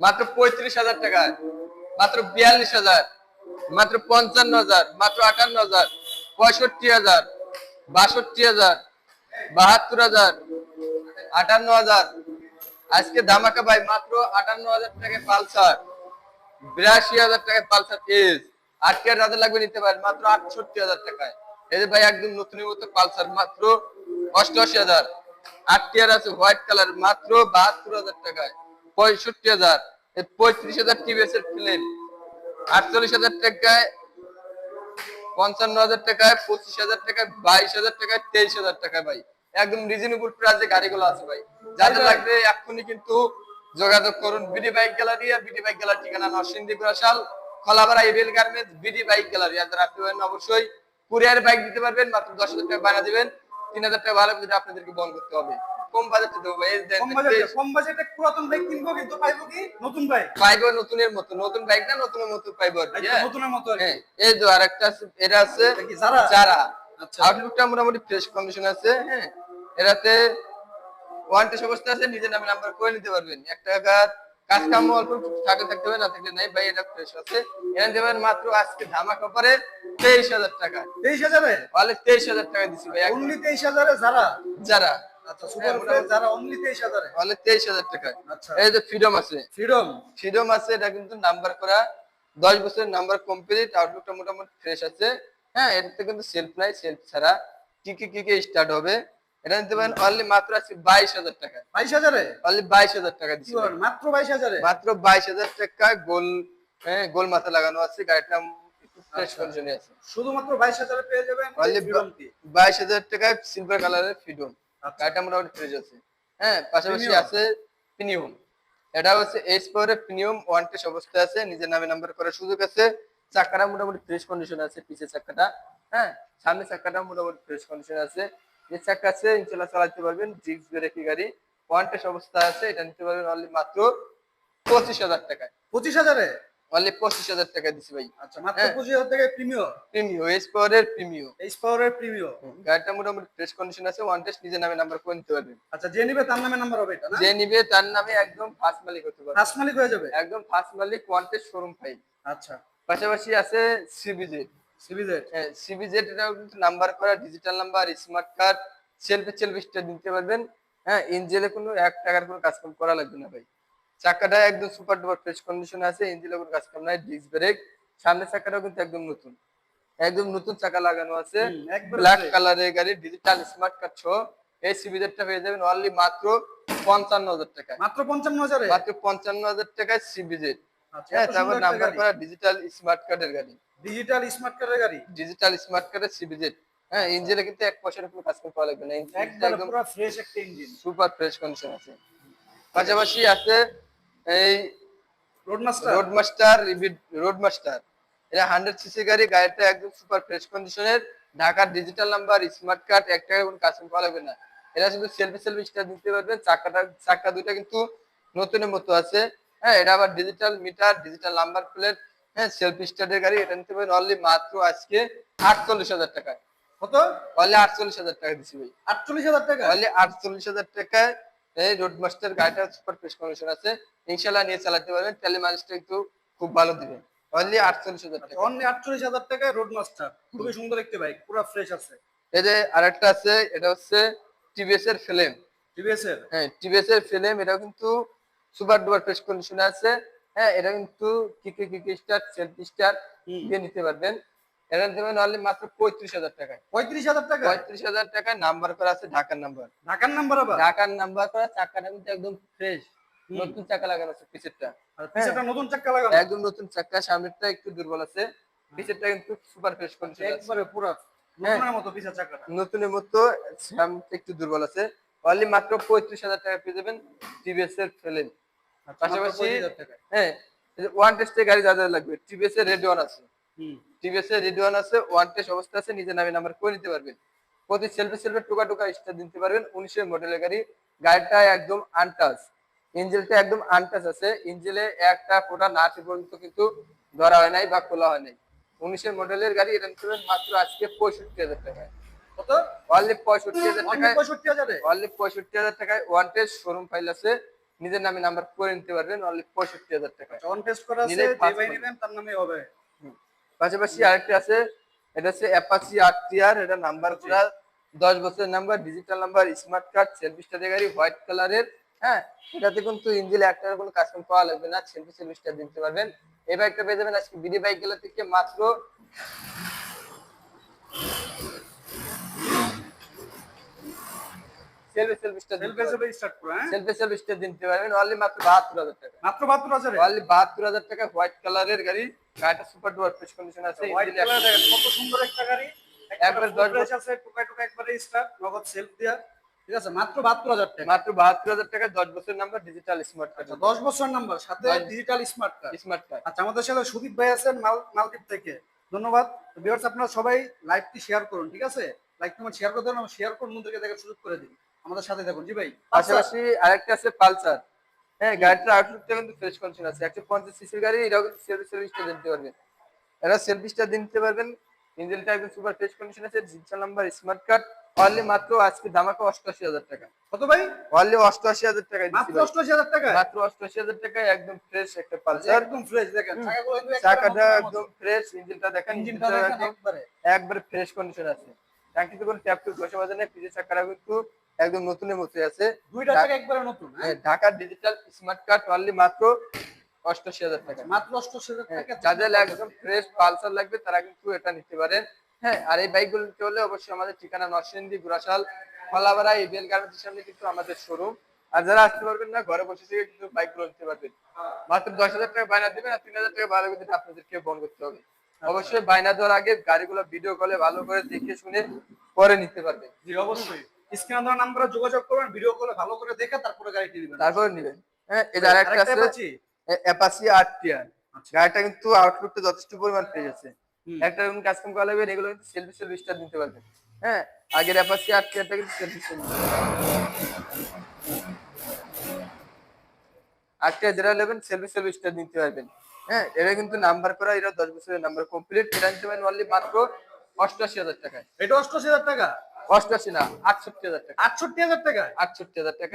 মাত্র পঁয়ত্রিশ হাজার টাকায়, মাত্র বিয়াল্লিশ হাজার, মাত্র পঞ্চান্ন হাজার, মাত্র আটান্ন হাজার, পঁয়ষট্টি হাজার, বাষট্টি হাজার, বাহাত্তর হাজার, আটান্ন হাজার। আজকে ধামাকা ভাই, মাত্র আটান্ন হাজার টাকায় পালসার, বিরাশি হাজার টাকায় পালসার এস আটকে যাদের লাগবে নিতে পারেন, মাত্র আটষট্টি হাজার টাকায়। এই যে ভাই, একদম নতুনের মতো পালসার, মাত্র অষ্টআশি হাজার। আট টিয়ার আছে, হোয়াইট কালার, মাত্র বাহাত্তর হাজার টাকায়। পঁয়ষট্টি হাজার। পঁয়ত্রিশ হাজার টিভিএস এর ফিল্ম আটচল্লিশ হাজার টাকায় পঞ্চান্ন হাজার টাকায় পঁচিশ হাজার টাকায় বাইশ হাজার টাকায় তেইশ হাজার টাকায় ভাই। একদম রিজনেবল প্রাইসে গাড়িগুলো আছে ভাই। যাদের লাগবে এক্ষুনি কিন্তু যোগাযোগ করুন বিডি বাইক গ্যালারি আর বিডি বাইক গ্যালারি ঠিকানা Narsingdi বিরাশাল Kholapara AVL garments BD bike gallery. আর যারা আসতে পারেন অবশ্যই কুরিয়ার বাইক দিতে পারবেন মাত্র দশ হাজার টাকা বানা দিবেন। তিন হাজার টাকা ভাড়া আপনাদেরকে বহন করতে হবে। কম বাজেটে দেবো ভাই কম বাজেটে কম বাজেটে পুরাতন বাইক কিনবো কিন্তু পাইবো কি নতুন বাইক পাইবো নতুনের মতো নতুন বাইক না নতুনের মতো পাইবো হ্যাঁ? নতুনের মতো। হ্যাঁ এই যে আরেকটা আছে এটা আছে যারা? যারা। আউটলুকটা মোটামুটি ফ্রেশ কন্ডিশন আছে হ্যাঁ এটাতে ওয়ারেন্টি অবস্থা আছে নিজের নামে নাম্বার করে নিতে পারবেন এক টাকার কাজ কাম অল্প থাকতে হবে না থাকলে নাই ভাই এটা ফ্রেশ আছে এখানে দেবেন মাত্র আজকে ধামা পরে তেইশ হাজার টাকা তেইশ হাজারে তাহলে তেইশ হাজার টাকা দিচ্ছি ভাই। তেইশ হাজারে যারা যারা আচ্ছা সুপার হ্যাঁ, ফ্রেশ যারা অনলি তেইশ হাজারে? তাহলে তেইশ হাজার আচ্ছা। এই যে ফ্রিডম আছে। ফ্রিডম ফ্রিডম আছে এটা কিন্তু নাম্বার করা। দশ বছরের নাম্বার কমপ্লিট আউটলুকটা মোটামুটি ফ্রেশ আছে। হ্যাঁ এটাতে কিন্তু সেলফ নাই সেলফ ছাড়া। কি কি কি কি স্টার্ট হবে? এটা নিতে পারেন অনলি মাত্র আছে বাইশ হাজার টাকা বাইশ হাজারে? অনলি বাইশ হাজার টাকা দিচ্ছি। মাত্র বাইশ হাজারে? মাত্র বাইশ হাজার টাকা গোল হ্যাঁ গোল মাথা লাগানো আছে গাড়িটা ফ্রেশ আচ্ছা। আছে। শুধুমাত্র বাইশ হাজারে পেয়ে যাবেন অনলি বাইশ হাজার টাকায় সিলভার কালারের ফ্রিডম। গাড়িটা মোটামুটি ফ্রেশ আছে। হ্যাঁ পাশাপাশি আছে প্রিমিয়াম এটা হচ্ছে এইচ পাওয়ারের প্রিমিয়াম ওয়ান টেস অবস্থায় আছে নিজের নামে নাম্বার করার সুযোগ আছে। চাকাটা মোটামুটি ফ্রেশ কন্ডিশন আছে পিছের চাকাটা। হ্যাঁ সামনে চাকাটা মোটামুটি ফ্রেশ কন্ডিশন আছে। যে চাকা আছে ইনশাল্লাহ চালাতে পারবেন ব্রেকি গাড়ি। ওয়ান টেস অবস্থা আছে এটা নিতে পারবেন অনলি মাত্র পঁচিশ হাজার টাকায়। পঁচিশ হাজারে? অনলি পঁচিশ হাজার টাকা দিছি ভাই। আচ্ছা মাত্র হ্যাঁ। পঁচিশ হাজার প্রিমিয়াম এইচ পাওয়ারের প্রিমিয়াম এইচ পাওয়ারের প্রিমিয়র গাড়িটা মোটামুটি ফ্রেশ কন্ডিশন আছে ওয়ান টেস্ট নিজের নামে নাম্বার করে নিতে পারবেন। আচ্ছা যে নিবে তার নামে নাম্বার হবে এটা না? যে নিবে তার নামে একদম ফার্স্ট মালিক হতে পারবে। ফার্স্ট মালিক হয়ে যাবে? একদম ফার্স্ট মালিক ওয়ান্টেড শোরুম ফাইভ আচ্ছা। পাশাপাশি আছে সিবিজেড সিবিজেড সিবিজেড এটাও কিন্তু নাম্বার করা digital number smart card selfie selfie star দিতে পারবেন। হ্যাঁ ইঞ্জিনে কোনো এক টাকার কোনো কাজ কাম করা লাগবে না ভাই। চাকাটা একদম সুপার ডুপার ফ্রেশ কন্ডিশন আছে ইঞ্জিনে কাজ কাম নাই ডিস্ক ব্রেক সামনের চাকাটাও কিন্তু একদম নতুন। একদম নতুন চাকা লাগানো আছে। ব্ল্যাক কালারের গাড়ি ডিজিটাল স্মার্ট কার্ড সহ এই পেয়ে যাবেন অনলি মাত্র পঞ্চান্ন হাজার টাকায়। মাত্র পঞ্চান্ন হাজারে? মাত্র পঞ্চান্ন হাজার টাকায় সিবিজেড আচ্ছা হ্যাঁ তারপর নাম্বার করা ডিজিটাল স্মার্ট কার্ডের গাড়ি। ডিজিটাল স্মার্ট কার্ডের গাড়ি? ডিজিটাল স্মার্ট কার্ডের সিবিজেড হ্যাঁ ইঞ্জিনে কিন্তু এক পয়সার কাজ করা লাগবে না। একদম একদম পুরো ফ্রেশ একটা ইঞ্জিন সুপার ফ্রেশ কন্ডিশন আছে। পাশাপাশি আছে এই road master road master road master এটা হান্ড্রেড সিসি গাড়ি গাড়িটা একদম সুপার ফ্রেশ কন্ডিশনের ঢাকার ডিজিটাল নাম্বার স্মার্ট কার্ড এক টাকা কোনো কাজ করা লাগবে না। এটা শুধু সেলফি সেলফি স্টার দিতে পারবেন। চাকাটা চাকা দুইটা কিন্তু নতুনের মতো আছে। হ্যাঁ এটা আবার digital meter digital number plate হ্যাঁ সেলফি স্টার্টের গাড়ি এটা নিতে পারেন অনলি মাত্র আজকে আটচল্লিশ হাজার টাকায়। কত? অনলি আটচল্লিশ হাজার টাকা দিচ্ছি ভাই। আটচল্লিশ হাজার টাকা অনলি আটচল্লিশ হাজার টাকায় এই রোড মাস্টার গাড়িটা সুপার ফ্রেশ কন্ডিশন আছে। ইনশাল্লাহ নিয়ে চালাতে পারবেন। তেলে মালিশটা একটু খুব ভালো দিবে। অনলি আটচল্লিশ হাজার টাকা। অনলি আটচল্লিশ হাজার টাকায় রোড মাস্টার খুবই সুন্দর একটি বাইক পুরো ফ্রেশ আছে। এই যে আরেকটা আছে এটা হচ্ছে টিভিএস এর ফিল্ম টিভিএস এর হ্যাঁ টিভিএস এর ফিল্ম এটা কিন্তু সুপার ডুপার ফ্রেশ কন্ডিশনে আছে। হ্যাঁ এটা কিন্তু কিকে কিকে স্টার সেলফি স্টার দিয়ে নিতে পারবেন। এটা দেবেন অনলি মাত্র পঁয়ত্রিশ হাজার টাকায়। পঁয়ত্রিশ হাজার টাকা? পঁয়ত্রিশ হাজার টাকায় নাম্বার করা আছে ঢাকার নাম্বার ঢাকার নাম্বার আবার? ঢাকার নাম্বার করা চাকাটা কিন্তু একদম ফ্রেশ নতুন চাকা লাগানো আছে পিছেরটা। পিছেরটা নতুন চাক্কা লাগানো? একদম নতুন চাকা সামনেরটা একটু দুর্বল আছে। পিছেরটা কিন্তু সুপার ফ্রেশ কন্ডিশন একবারে পুরো নতুনের মতো পিছের চাকাটা। নতুনের মতো সামনেটা একটু দুর্বল আছে। অনলি মাত্র পঁয়ত্রিশ হাজার টাকা পেয়ে যাবেন টিভিএস এর ফেলেন আচ্ছা, পাশাপাশি মাত্র 35,000 টাকায়। হ্যাঁ ওয়ান টেস্টের গাড়ি যাদের লাগবে টিভিএস এর রেড ওয়ান আছে। টিভিএস এর রেড ওয়ান আছে ওয়ান টেস্ট অবস্থা আছে নিজের নামে নাম্বার করে নিতে পারবেন। প্রতি সেলফি সেলফি টুকা টুকা স্টার দিতে পারবেন উনিশের মডেলের গাড়ি। গাড়িটা একদম আনটাচ ইঞ্জিনটা একদম আনটাচ আছে। ইঞ্জিনে একটা ফোটা না পর্যন্ত কিন্তু ধরা হয় নাই বা খোলা হয় নাই। উনিশের মডেলের গাড়ি এটা নিতে মাত্র আজকে পঁয়ষট্টি হাজার টাকায়। কত? অনলি পঁয়ষট্টি হাজার টাকায় পঁয়ষট্টি হাজারে? অনলি পঁয়ষট্টি হাজার টাকায় ওয়ান টেস্ট শোরুম ফাইল আছে। নিজের নামে নাম্বার করে নিতে পারবেন অনলি পঁয়ষট্টি হাজার টাকা অন টেস্ট করা আছে যে ভাই নেবেন তার নামে হবে। পাশাপাশি আরেকটা আছে এটা হচ্ছে অ্যাপাচি আর টিআর এটা নাম্বার করা দশ বছরের number digital number smart card selfie study গাড়ি হোয়াইট কালারের হ্যাঁ? এটাতে কিন্তু ইঞ্জিন একটার কোনো কাস্টম পাওয়া লাগবে না সেলফি সেলফি স্টার দিতে পারবেন। এই বাইকটা পেয়ে যাবেন আজকে বিডি বাইকগুলো থেকে মাত্র সেলফি সেলফি স্টার সেলফ হিসেবে স্টার্ট করো হ্যাঁ? সেলফি সেলফি স্টার দিতে পারবেন। অনলি মাত্র বাহাত্তর হাজার টাকা। মাত্র বাহাত্তর হাজারে? অনলি বাহাত্তর হাজার টাকা। হোয়াইট কালারের গাড়ি। গাড়িটা সুপার ডুয়ার ফ্রেশ কন্ডিশন আছে। হোয়াইট কালার দেখেন কত সুন্দর একটা গাড়ি। একবার দশ দশ আছে টুকা টুকা একবারে স্টার্ট নগদ সেলফ দিয়া। ঠিক আছে মাত্র বাহাত্তর হাজার টাকা। মাত্র বাহাত্তর হাজার টাকা দশ বছর নাম্বার ডিজিটাল স্মার্ট কার্ড আচ্ছা দশ বছর নাম্বার সাথে digital smart card smart card আচ্ছা আমাদের সাথে সুদীপ ভাই আছেন মাল মালদ্বীপ থেকে। ধন্যবাদ। ভিউয়ার্স আপনারা সবাই লাইভটি শেয়ার করুন ঠিক আছে? লাইক তোমার শেয়ার করে দেন শেয়ার করুন বন্ধুদেরকে দেখার সুযোগ করে দিন। আমাদের সাথে দেখুন। জি ভাই পাশাপাশি আরেকটা আছে পালসার। হ্যাঁ গাড়িটার আউটলুকটা কিন্তু ফ্রেশ কন্ডিশন আছে। একশো পঞ্চাশ সিসির গাড়ি এটাও কিন্তু সেলফি সার্ভিসটা দিতে পারবেন এটা সেলফিসটা দিতে পারবেন। ইঞ্জিনটা একদম সুপার ফ্রেশ কন্ডিশন আছে। Digital number smart card only মাত্র আজকে দামাকা অষ্টআশি হাজার টাকা। কত ভাই? অনলি অষ্টআশি হাজার টাকা মাত্র অষ্টআশি হাজার টাকা মাত্র অষ্টআশি হাজার টাকায় একদম ফ্রেশ একটা পালসার। একদম ফ্রেশ দেখেন চাকাটা একদম ফ্রেশ ইঞ্জিনটা দেখেন ইঞ্জিনটা একবারে। একবারে ফ্রেশ কন্ডিশন আছে। ট্যাঙ্কিতে কোনো ট্যাপ টুপ বসে বাজে না পিছের চাকাটা কিন্তু একদম নতুনের মতোই আছে। দুইটা চাকা একবারে নতুন হ্যাঁ? হ্যাঁ, ঢাকার ডিজিটাল স্মার্ট কার্ড অনলি মাত্র অষ্টাশি হাজার টাকা। মাত্র অষ্টআশি হাজার হ্যাঁ, টাকা যাদের একদম ফ্রেশ পালসার লাগবে তারা কিন্তু এটা নিতে পারেন। হ্যাঁ আর এই বাইকগুলো নিতে হলে অবশ্যই আমাদের ঠিকানা নরসিংদী গুরাশাল ফলাবাড়া এই বেল গার্মেন্টের সামনে কিন্তু আমাদের শোরুম আর যারা আসতে পারবেন না ঘরে বসে থেকে কিন্তু বাইকগুলো নিতে পারবেন। মাত্র দশ হাজার টাকা বায়না দিবেন আর তিন হাজার টাকা ভাড়া কিন্তু আপনাদেরকে বন্ধ করতে হবে। অবশ্যই বায়না দেওয়ার আগে গাড়িগুলো ভিডিও কলে ভালো করে দেখে শুনে পরে নিতে পারবেন। জি অবশ্যই। স্ক্রিনে দেওয়া নাম্বারে যোগাযোগ করবেন ভিডিও কলে ভালো করে দেখে তারপরে গাড়িটি নেবেন। তারপরে নিবেন। হ্যাঁ আরেকটা আছে আর আচ্ছা। গাড়িটা কিন্তু আউটলুকটা যথেষ্ট পরিমাণ পেয়ে। একটা কাস্টম করা লাগবে এগুলো কিন্তু সেলফি সেলফি স্টার দিতে পারবেন। হ্যাঁ আগের আর কিন্তু সেলফি সেলফি নেবেন সেলফি সেলফি স্টার নিতে পারবেন। হ্যাঁ এটা কিন্তু নাম্বার করা এটা দশ বছরের নাম্বার কমপ্লিট এটা নিতে পারেন অনলি মাত্র অষ্টআশি হাজার টাকায়। এটা অষ্টআশি হাজার টাকা? অষ্টআশি না আটষট্টি হাজার টাকা। আটষট্টি হাজার টাকা? আটষট্টি হাজার টাকা।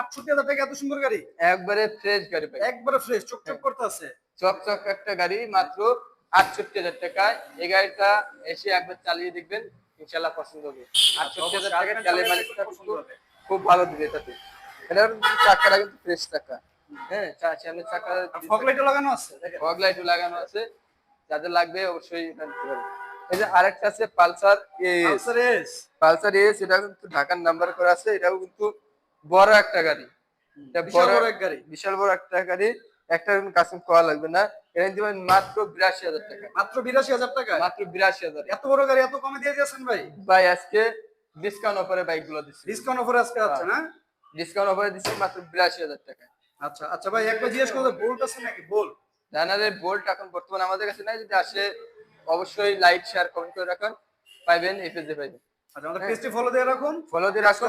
আটষট্টি হাজার টাকা এত সুন্দর গাড়ি? একবারে ফ্রেশ গাড়ি একবারে ফ্রেশ চকচক করতে আছে। চকচক একটা গাড়ি মাত্র আটষট্টি হাজার টাকায় এই গাড়িটা এসে একবার চালিয়ে দেখবেন ইনশাল্লাহ পছন্দ হবে। আটষট্টি হাজার টাকা মালিকটা খুব ভালো দিবে এটাতে। এটার চাকাটা কিন্তু ফ্রেশ চাকা। হ্যাঁ চাকা ফগ লাইটও লাগানো আছে? ফগ লাইটও লাগানো আছে। যাদের লাগবে অবশ্যই পারবে এই আরেকটা আছে পালসার এস। Pulsar S. এটা কিন্তু ঢাকার নাম্বার করা আছে এটাও কিন্তু বড় একটা গাড়ি। এটা বড় বড় এক গাড়ি। বিশাল বড় একটা গাড়ি একটা কাস্টম করা লাগবে না। এটা নিতে মাত্র বিরাশি হাজার টাকা। মাত্র বিরাশি হাজার টাকা? মাত্র বিরাশি হাজার। এত বড় গাড়ি এত কমে দিয়ে দিয়েছেন ভাই? ভাই আজকে ডিসকাউন্ট অফারে বাইকগুলো দিচ্ছি। ডিসকাউন্ট অফার আজকে আছে না? ডিসকাউন্ট অফারে দিচ্ছি মাত্র বিরাশি হাজার টাকা। আচ্ছা আচ্ছা ভাই একবার জিজ্ঞেস করতে বোল্ট আছে নাকি? বোল জানালে বোল্ট এখন বর্তমানে আমাদের কাছে নাই যদি আসে অবশ্যই লাইক শেয়ার কমেন্ট করে রাখুন। পাইবেন এই পেজে পাইবেন। আচ্ছা আমাদের পেজটি ফলো দিয়ে রাখুন। ফলো দিয়ে রাখুন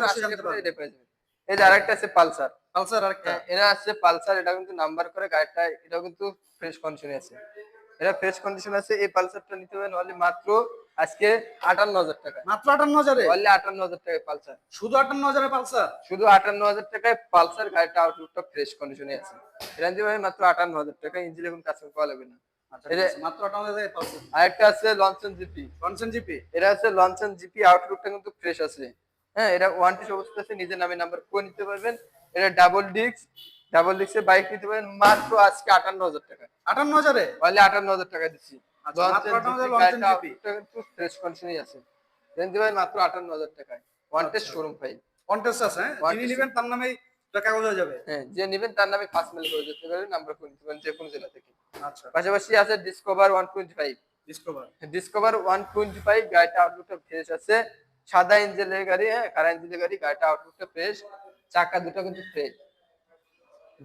এটা পেয়ে এই যে আরেকটা আছে পালসার। পালসার আরেকটা। হ্যাঁ, আছে পালসার এটা কিন্তু নাম্বার করে গাড়িটা এটাও কিন্তু ফ্রেশ কন্ডিশনে আছে। এটা ফ্রেশ কন্ডিশন আছে এই পালসারটা নিতে অনলি মাত্র আজকে আটান্ন হাজার টাকা। মাত্র আটান্ন হাজারে? অনলি আটান্ন হাজার টাকায় পালসার। শুধু আটান্ন হাজারে পালসার? শুধু আটান্ন হাজার টাকায় পালসার গাড়িটা আউটলুকটা ফ্রেশ কন্ডিশনে আছে। এটা নিতে মাত্র আটান্ন হাজার টাকা ইঞ্জিন এখন কাছে পাওয়া লাগবে না। আচ্ছা পালসার আরেকটা আছে লঞ্চন জিপি কনসেন জিপি এটা আছে লঞ্চন জিপি আউটলুকটা কিন্তু ফ্রেশ আছে। হ্যাঁ এটা ওয়ান অবস্থা আছে নিজের নামে নাম্বার করে নিতে পারবেন। এটা ডাবল ডিস্ক ডাবল ডিস্কের বাইক নিতে পারেন মাত্র আজকে আটান্ন হাজার টাকা। আটান্ন হাজারে? তাহলে আটান্ন হাজার টাকা দিচ্ছি। আচ্ছা, মাত্র লঞ্চন 58,000 জিপি লঞ্চন গাড়িটা জিপি। আউটলুকটা কিন্তু ফ্রেশ কন্ডিশনেই আছে। মাত্র আটান্ন হাজার টাকায়। One test showroom file contest আছে হ্যাঁ? যিনি নেবেন তার নামেই কাগজ হয়ে যাবে? হ্যাঁ যে নেবেন তার নামে ফার্স্ট মেল করে দিতে পারেন নাম্বার করে নিতে যে কোনো জেলা থেকে। আচ্ছা। পাশাপাশি আছে Discover one twenty five Discover Discover one twenty five গাড়িটা আউটলুকটা ফ্রেশ আছে। সাদা ইঞ্জিনের গাড়ি হ্যাঁ কারা ইঞ্জিনের গাড়ি গাড়িটা আউটলুকটা ফ্রেশ চাকা দুটো কিন্তু ফ্রেশ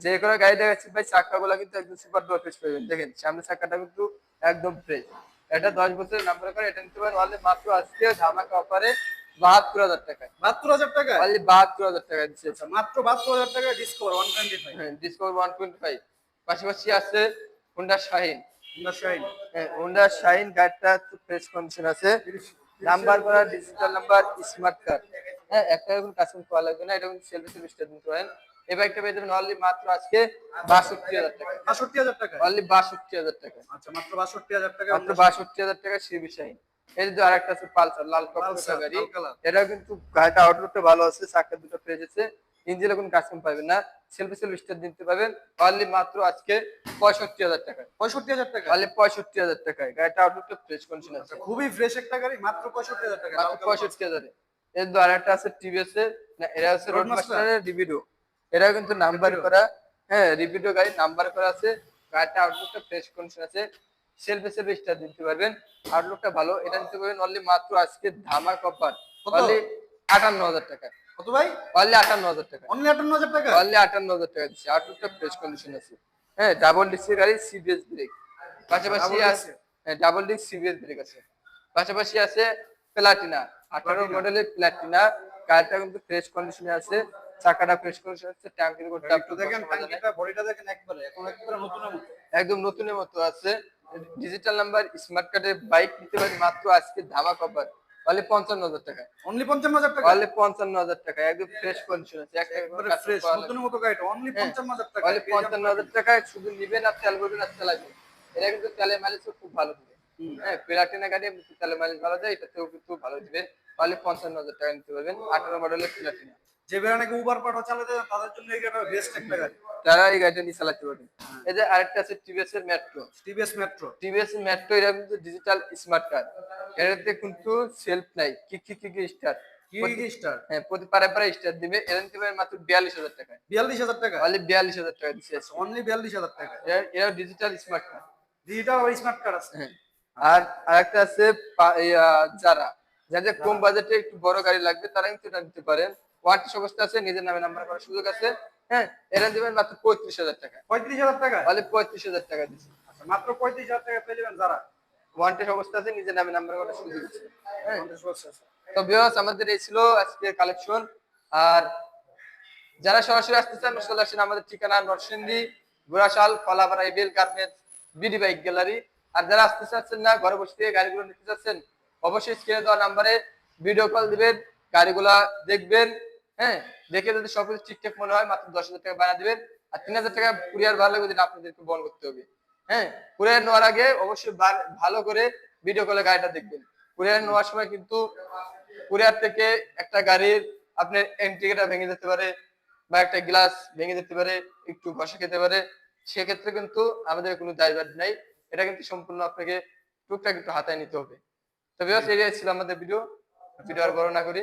যে কোনো গাড়ি দেখাচ্ছি ভাই চাকাগুলো কিন্তু একদম সুপার ডুয়ার ফ্রেশ পাবেন। দেখেন সামনে চাকাটা কিন্তু একদম ফ্রেশ এটা দশ বছরের নাম্বার করে এটা নিতে পারেন। মাত্র আজকে ধামাকা অফারে বাহাত্তর হাজার টাকায়। বাহাত্তর হাজার টাকা অনলি বাহাত্তর হাজার টাকা দিচ্ছে। আচ্ছা মাত্র বাহাত্তর হাজার টাকা ডিসকভার ওয়ান টোয়েন্টি ফাইভ হ্যাঁ ডিসকভার ওয়ান টোয়েন্টি ফাইভ পাশাপাশি আছে হোন্ডা শাহিন হুন্ডা শাইন হ্যাঁ, হোন্ডা শাইন গাড়িটা ফ্রেশ কন্ডিশন আছে। নাম্বার করা ডিজিটাল নাম্বার স্মার্ট কার্ড হ্যাঁ একটা এখন কাস্টম করা লাগবে না এটা সেলফি স্টার দিতে পারেন। এই বাইকটা পেয়ে যাবেন অনলি মাত্র আজকে বাষট্টি হাজার টাকা বাষট্টি হাজার টাকা অনলি বাষট্টি হাজার টাকা আচ্ছা মাত্র বাষট্টি হাজার টাকা মাত্র বাষট্টি হাজার টাকা সে বিষয় এই যে আরেকটা আছে পালসার লাল গাড়ি এটা কিন্তু গাড়িটা আউটলুকটা ভালো আছে চাকা দুটো যাচ্ছে ইঞ্জিনে কোনো কাস্টম পাবেন না। সেলফি সেলফি স্টার দিতে পাবেন অনলি মাত্র আজকে পঁয়ষট্টি হাজার টাকা পঁয়ষট্টি হাজার টাকা অনলি পঁয়ষট্টি হাজার টাকায়। গাড়িটা আউটলুকটা ফ্রেশ কন্ডিশন আছে। খুবই ফ্রেশ একটা গাড়ি মাত্র পঁয়ষট্টি হাজার টাকা মাত্র পঁয়ষট্টি হাজারে। এর তো আরেকটা আছে টিভিএস এর। এরা হচ্ছে রোড? মাস্টারের রিভিডিও এরাও কিন্তু নাম্বার করা হ্যাঁ রিভিডিও গাড়ি নাম্বার করা আছে। গাড়িটা আউটলুকটা ফ্রেশ কন্ডিশন আছে। সেলফি সেলফি স্টার দিতে পারবেন। আউটলুকটা ভালো এটা নিতে পারবেন অনলি মাত্র আজকে ধামা কপার অনলি আটান্ন হাজার টাকা। কত ভাই? অনলি আটান্ন হাজার টাকা। অনলি আটান্ন হাজার টাকা? অনলি আটান্ন হাজার টাকা দিচ্ছে। আউটলুকটা ফ্রেশ কন্ডিশন আছে। হ্যাঁ ডাবল ডিসি গাড়ি সিবিএস ব্রেক পাশাপাশি আছে ডাবল ডিস্ক সিবিএস ব্রেক আছে। পাশাপাশি আছে প্লাটিনা আঠারো। মডেলের প্লাটিনা গাড়িটা কিন্তু ফ্রেশ কন্ডিশনে আছে। চাকাটা ফ্রেশ কন্ডিশনে আছে। ট্যাঙ্কের উপর দেখেন বডিটা দেখেন একবারে এখন একবারে নতুনের মতো। একদম নতুনের মতো আছে। ডিজিটাল নাম্বার স্মার্ট কার্ডের বাইক নিতে পারি মাত্র আজকে ধামা কভার অনলি পঞ্চান্ন হাজার টাকা। অনলি পঞ্চান্ন হাজার টাকা? অনলি পঞ্চান্ন হাজার টাকা একদম ফ্রেশ কন্ডিশন আছে। একবারে ফ্রেশ নতুনের মতো গাড়িটা। অনলি পঞ্চান্ন হাজার টাকা। অনলি পঞ্চান্ন হাজার টাকায় শুধু নিবেন আর তেল ভরবেন আর চালাবেন এটা কিন্তু তেলের মাইলেজ খুব ভালো দিবে। হ্যাঁ প্লাটিনা গাড়ি তেলের মাইলেজ ভালো দেয় এটাতেও কিন্তু ভালো দিবে অনলি পঞ্চান্ন হাজার টাকা নিতে পারবেন। আঠারো মডেলের প্লাটিনা যে বেড়া নাকি উবার পাঠা চালাতে তাদের জন্য এই গাড়িটা বেস্ট একটা গাড়ি। তারা এই গাড়িটা নিয়ে চালাতে পারবেন এই যে আরেকটা আছে টিভিএস এর Metro TVS Metro TVS Metro এটা কিন্তু ডিজিটাল স্মার্ট কার্ড এটাতে কিন্তু সেলফ নাই। কি কি কি কি স্টার কি কি স্টার হ্যাঁ প্রতি পারে পারে স্টার দিবে। এটা নিতে মাত্র বিয়াল্লিশ হাজার টাকায় বিয়াল্লিশ হাজার টাকা? অনলি বিয়াল্লিশ হাজার টাকা দিচ্ছে অনলি বিয়াল্লিশ হাজার টাকা। এটা digital smart card digital smart card আছে। হ্যাঁ। আর আরেকটা আছে যারা যাদের কম বাজেটে একটু বড় গাড়ি লাগবে তারা কিন্তু এটা নিতে পারেন। ওয়ারেন্টি সমস্যা আছে নিজের নামে নাম্বার করার সুযোগ আছে। হ্যাঁ এটা দিবেন মাত্র পঁয়ত্রিশ হাজার টাকা। পঁয়ত্রিশ হাজার টাকা? তাহলে পঁয়ত্রিশ হাজার টাকা দিচ্ছে। আচ্ছা, মাত্র পঁয়ত্রিশ হাজার টাকা পেয়ে যাবেন যারা? ওয়ারেন্টি আছে নিজের নামে নাম্বার করার সুযোগ আছে। হ্যাঁ। তো বিয়স আমাদের এই ছিল আজকে কালেকশন আর যারা সরাসরি আসতে চান চলে আসেন আমাদের ঠিকানা Narsingdi Ghorashal Kalapara ABL garments BD bike gallery. আর যারা আসতে চাচ্ছেন না ঘরে বসে থেকে গাড়িগুলো নিতে চাচ্ছেন অবশ্যই স্ক্রিনে দেওয়া নাম্বারে ভিডিও কল দিবেন গাড়িগুলা দেখবেন। হ্যাঁ দেখে যদি সবকিছু ঠিকঠাক মনে হয়, মাত্র দশ হাজার টাকা বানা দিবেন। আর তিন হাজার টাকা কুরিয়ার ভালো লাগবে আপনাদেরকে বহন করতে হবে। হ্যাঁ কুরিয়ার নেওয়ার আগে অবশ্যই ভালো করে ভিডিও কলে গাড়িটা দেখবেন। কুরিয়ার নেওয়ার সময় কিন্তু কুরিয়ার থেকে একটা গাড়ির আপনার এন্ট্রিটা ভেঙে যেতে পারে বা একটা গ্লাস ভেঙে যেতে পারে, একটু ঘষা খেতে পারে। সেক্ষেত্রে কিন্তু আমাদের কোনো দায়ভার নাই। এটা কিন্তু সম্পূর্ণ আপনাকে টুকটাক একটু হাতায় নিতে হবে। তবে এটাই ছিল আমাদের ভিডিও ভিডিও আর বড় না করি।